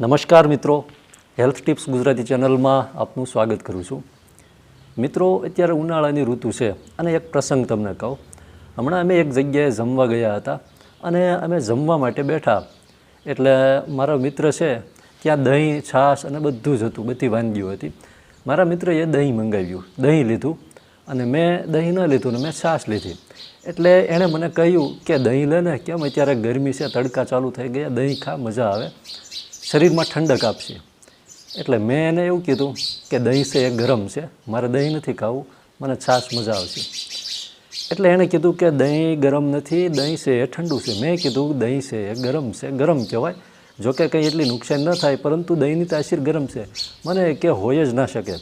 નમસ્કાર મિત્રો. Health tips Gujarati ચેનલમાં આપનું સ્વાગત કરું છું. મિત્રો, અત્યારે ઉનાળાની ઋતુ છે અને એક પ્રસંગ તમને કહું. હમણાં અમે એક જગ્યાએ જમવા ગયા હતા અને અમે જમવા માટે બેઠા. એટલે મારો મિત્ર છે, ત્યાં દહીં, છાશ અને બધું જ હતું, બધી વાનગીઓ હતી. મારા મિત્રએ દહીં મંગાવ્યું, દહીં લીધું અને મેં દહીં ન લીધું ને મેં છાશ લીધી. એટલે એણે મને કહ્યું કે દહીં લે ને, કેમ અત્યારે ગરમી છે, તડકા ચાલુ થઈ ગયા, દહીં ખા, મજા આવે. શરીરમાં ઠંડક આપશે. એટલે મેં એને એવું કીધું કે દહીં છે એ ગરમ છે, મારે દહીં નથી ખાવું, મને છાશ મજા આવશે. એટલે એણે કીધું કે દહીં ગરમ નથી, દહીં છે એ ઠંડુ છે. મેં કીધું, દહીં છે એ ગરમ છે, ગરમ કહેવાય. જોકે કંઈ એટલી નુકસાન ન થાય, પરંતુ દહીંની તાસીર ગરમ છે. મને કે હોય જ ના શકે.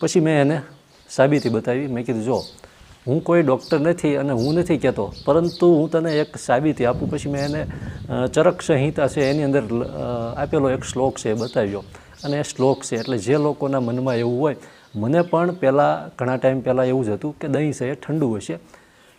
પછી મેં એને સાબિતી બતાવી. મેં કીધું, જો હું કોઈ ડૉક્ટર નથી અને હું નથી કહેતો, પરંતુ હું તને એક સાબિતી આપું. પછી મેં એને ચરક સંહિતા છે એની અંદર આપેલો એક શ્લોક છે એ બતાવ્યો. અને એ શ્લોક છે એટલે જે લોકોના મનમાં એવું હોય, મને પણ પહેલાં, ઘણા ટાઈમ પહેલાં એવું જ હતું કે દહીં છે એ ઠંડુ હશે.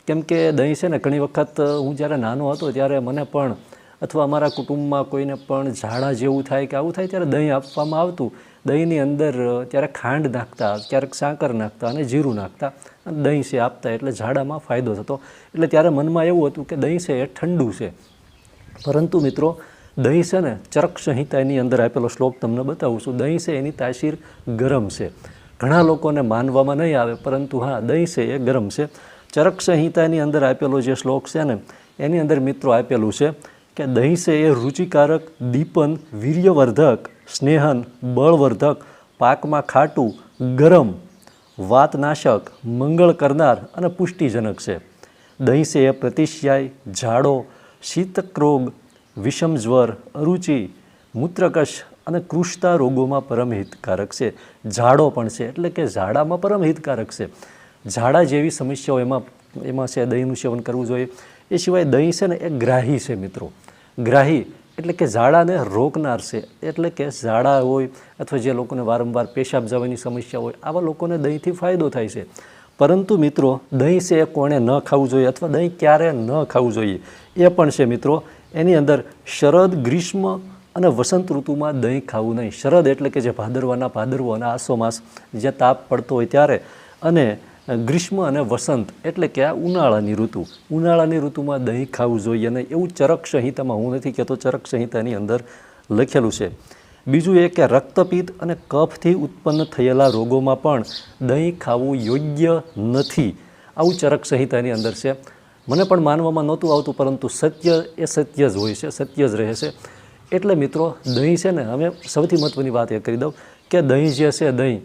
કેમ કે દહીં છે ને ઘણી વખત હું જ્યારે નાનો હતો ત્યારે મને પણ અથવા અમારા કુટુંબમાં કોઈને પણ ઝાડા જેવું થાય કે આવું થાય ત્યારે દહીં આપવામાં આવતું. દહીંની અંદર ત્યારે ખાંડ નાખતા, ક્યારેક સાકર નાખતા અને જીરું નાખતા. અને દહીં છે આપતા એટલે ઝાડામાં ફાયદો થતો. એટલે ત્યારે મનમાં એવું હતું કે દહીં છે એ ઠંડુ છે. પરંતુ મિત્રો, દહીં છે ને ચરક સંહિતાની અંદર આપેલો શ્લોક તમને બતાવું છું. દહીં છે એની તાસીર ગરમ છે. ઘણા લોકોને માનવામાં નહીં આવે, પરંતુ હા, દહીં છે એ ગરમ છે. ચરક સંહિતાની અંદર આપેલો જે શ્લોક છે ને, એની અંદર મિત્રો આપેલું છે કે દહીં છે એ રુચિકારક દીપન, વીર્યવર્ધક, સ્નેહન, બળવર્ધક, પાકમાં ખાટું, ગરમ, વાતનાશક, મંગળ કરનાર અને પુષ્ટિજનક છે. દહીં છે એ પ્રતિશ્યાય, ઝાડો શીતક રોગ વિષમ જ્વર, અરુચિ, મૂત્રકશ અને કૃષ્તા રોગોમાં પરમ હિતકારક છે. ઝાડો પણ છે, એટલે કે ઝાડામાં પરમ હિતકારક છે. ઝાડા જેવી સમસ્યાઓ એમાં એમાં છે, દહીંનું સેવન કરવું જોઈએ. એ સિવાય દહીં છે ને એ ગ્રાહી છે મિત્રો. ગ્રાહી એટલે કે ઝાડાને રોકનાર છે. એટલે કે ઝાડા હોય અથવા જે લોકોને વારંવાર પેશાબ જવાની સમસ્યા હોય, આવા લોકોને દહીંથી ફાયદો થાય છે. પરંતુ મિત્રો, દહીં છે એ કોણે ન ખાવું જોઈએ અથવા દહીં ક્યારે ન ખાવું જોઈએ? એ પણ છે મિત્રો, એની અંદર શરદ, ગ્રીષ્મ અને વસંત ઋતુમાં દહીં ખાવું નહીં. શરદ એટલે કે જે ભાદરવાના ભાદરવો અને આસો માસ, જે તાપ પડતો હોય ત્યારે. અને ગ્રીષ્મ અને વસંત એટલે કે આ ઉનાળાની ઋતુ. ઉનાળાની ઋતુમાં દહીં ખાવું જોઈએ અને એવું ચરક સંહિતામાં, હું નથી કહેતો ચરક સંહિતાની અંદર લખેલું છે. બીજું એ કે રક્તપિત્ત અને કફથી ઉત્પન્ન થયેલા રોગોમાં પણ દહીં ખાવું યોગ્ય નથી. આવું ચરક સંહિતાની અંદર છે. મને પણ માનવામાં નહોતું આવતું, પરંતુ સત્ય એ સત્ય જ હોય છે, સત્ય જ રહે છે. એટલે મિત્રો, દહીં છે ને અમે સૌથી મહત્ત્વની વાત એ કરી દઉં કે દહીં જે છે, દહીં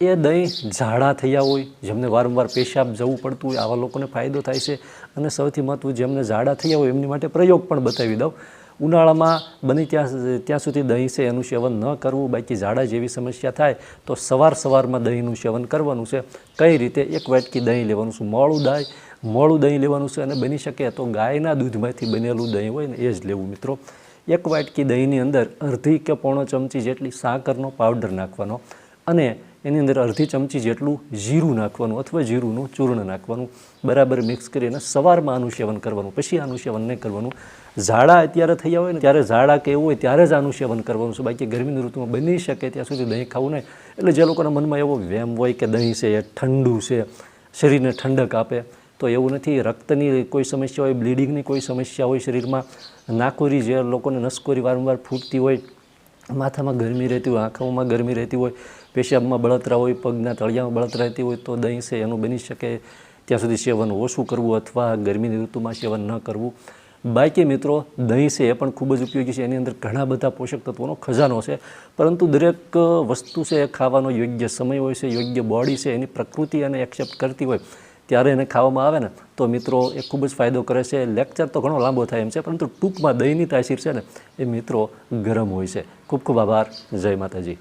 એ દહીં ઝાડા થયા હોય, જેમને વારંવાર પેશાબ જવું પડતું હોય, આવા લોકોને ફાયદો થાય છે. અને સૌથી મહત્ત્વ જેમને ઝાડા થયા હોય, એમની માટે પ્રયોગ પણ બતાવી દઉં. ઉનાળામાં બને ત્યાં ત્યાં સુધી દહીં છે, એનું સેવન ન કરવું. બાકી ઝાડા જેવી સમસ્યા થાય, તો સવાર સવારમાં દહીંનું સેવન કરવાનું છે. કઈ રીતે? એક વાટકી દહીં લેવાનું છે, મોળું દહીં મોળું દહીં લેવાનું છે અને બની શકે તો ગાયના દૂધમાંથી બનેલું દહીં હોય ને, એ જ લેવું મિત્રો. એક વાટકી દહીંની અંદર અડધી કે પોણો ચમચી જેટલી સાકરનો પાવડર નાખવાનો અને એની અંદર અડધી ચમચી જેટલું જીરું નાખવાનું અથવા જીરુંનું ચૂર્ણ નાખવાનું, બરાબર મિક્સ કરીને સવારમાં આનું સેવન કરવાનું, પછી આનું સેવન નહીં કરવાનું. ઝાડા અત્યારે થયા હોય ને, ત્યારે ઝાડા કે એવું હોય ત્યારે જ આનું સેવન કરવાનું છે. બાકી ગરમીની ઋતુમાં બની શકે ત્યાં સુધી દહીં ખાવું નહીં. એટલે જે લોકોના મનમાં એવો વેમ હોય કે દહીં છે, ઠંડુ છે, શરીરને ઠંડક આપે, તો એવું નથી. રક્તની કોઈ સમસ્યા હોય બ્લીડિંગની કોઈ સમસ્યા હોય શરીરમાં, નાકોરી જે લોકોને નસકોરી વારંવાર ફૂટતી હોય, માથામાં ગરમી રહેતી હોય, આંખોમાં ગરમી રહેતી હોય પેશાબમાં બળતરા હોય, પગના તળિયામાં બળતરા રહેતી હોય તો દહીં છે, એનું બની શકે. ત્યાં સુધી સેવન ઓછું કરવું અથવા ગરમીની ઋતુમાં સેવન ન કરવું. બાકી મિત્રો, દહીં છે એ પણ ખૂબ જ ઉપયોગી છે. એની અંદર ઘણા બધા પોષક તત્વોનો ખજાનો છે. પરંતુ દરેક વસ્તુ છે એ ખાવાનો યોગ્ય સમય હોય છે, યોગ્ય બોડી છે, એની પ્રકૃતિ એને એક્સેપ્ટ કરતી હોય, ત્યારે એને ખાવામાં આવે ને, તો મિત્રો એ ખૂબ જ ફાયદો કરે છે. લેક્ચર તો ઘણો લાંબો થાય એમ છે, પરંતુ ટૂંકમાં દહીંની તાસીર છે ને, એ મિત્રો ગરમ હોય છે. ખૂબ ખૂબ આભાર. જય માતાજી.